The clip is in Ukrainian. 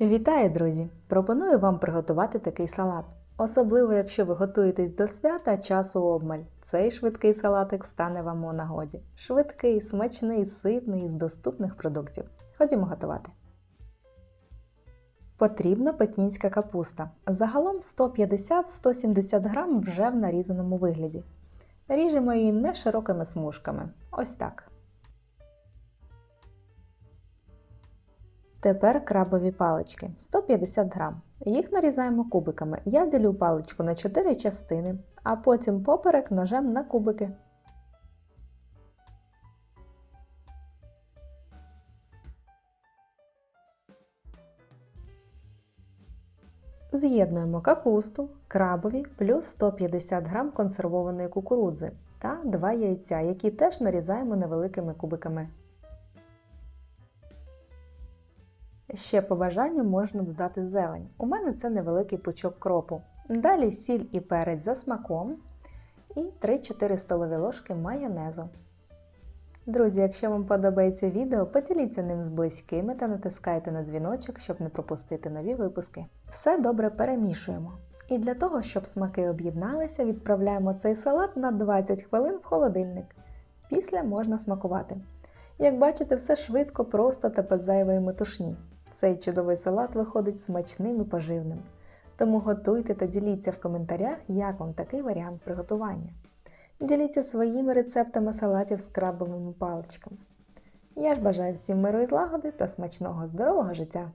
Вітаю, друзі! Пропоную вам приготувати такий салат. Особливо, якщо ви готуєтесь до свята часу обмаль. Цей швидкий салатик стане вам у нагоді. Швидкий, смачний, ситний з доступних продуктів. Ходімо готувати. Потрібна пекінська капуста. Загалом 150-170 грам вже в нарізаному вигляді. Ріжемо її не широкими смужками. Ось так. Тепер крабові палички 150 грам. Їх нарізаємо кубиками. Я ділю паличку на 4 частини, а потім поперек ножем на кубики. З'єднуємо капусту, крабові плюс 150 г консервованої кукурудзи та 2 яйця, які теж нарізаємо невеликими кубиками. Ще по бажанню можна додати зелень. У мене це невеликий пучок кропу. Далі сіль і перець за смаком і 3-4 столові ложки майонезу. Друзі, якщо вам подобається відео, поділіться ним з близькими та натискайте на дзвіночок, щоб не пропустити нові випуски. Все добре перемішуємо. І для того, щоб смаки об'єдналися, відправляємо цей салат на 20 хвилин в холодильник. Після можна смакувати. Як бачите, все швидко, просто та без зайвої метушні. Цей чудовий салат виходить смачним і поживним. Тому готуйте та діліться в коментарях, як вам такий варіант приготування. Діліться своїми рецептами салатів з крабовими паличками. Я ж бажаю всім миру і злагоди та смачного здорового життя!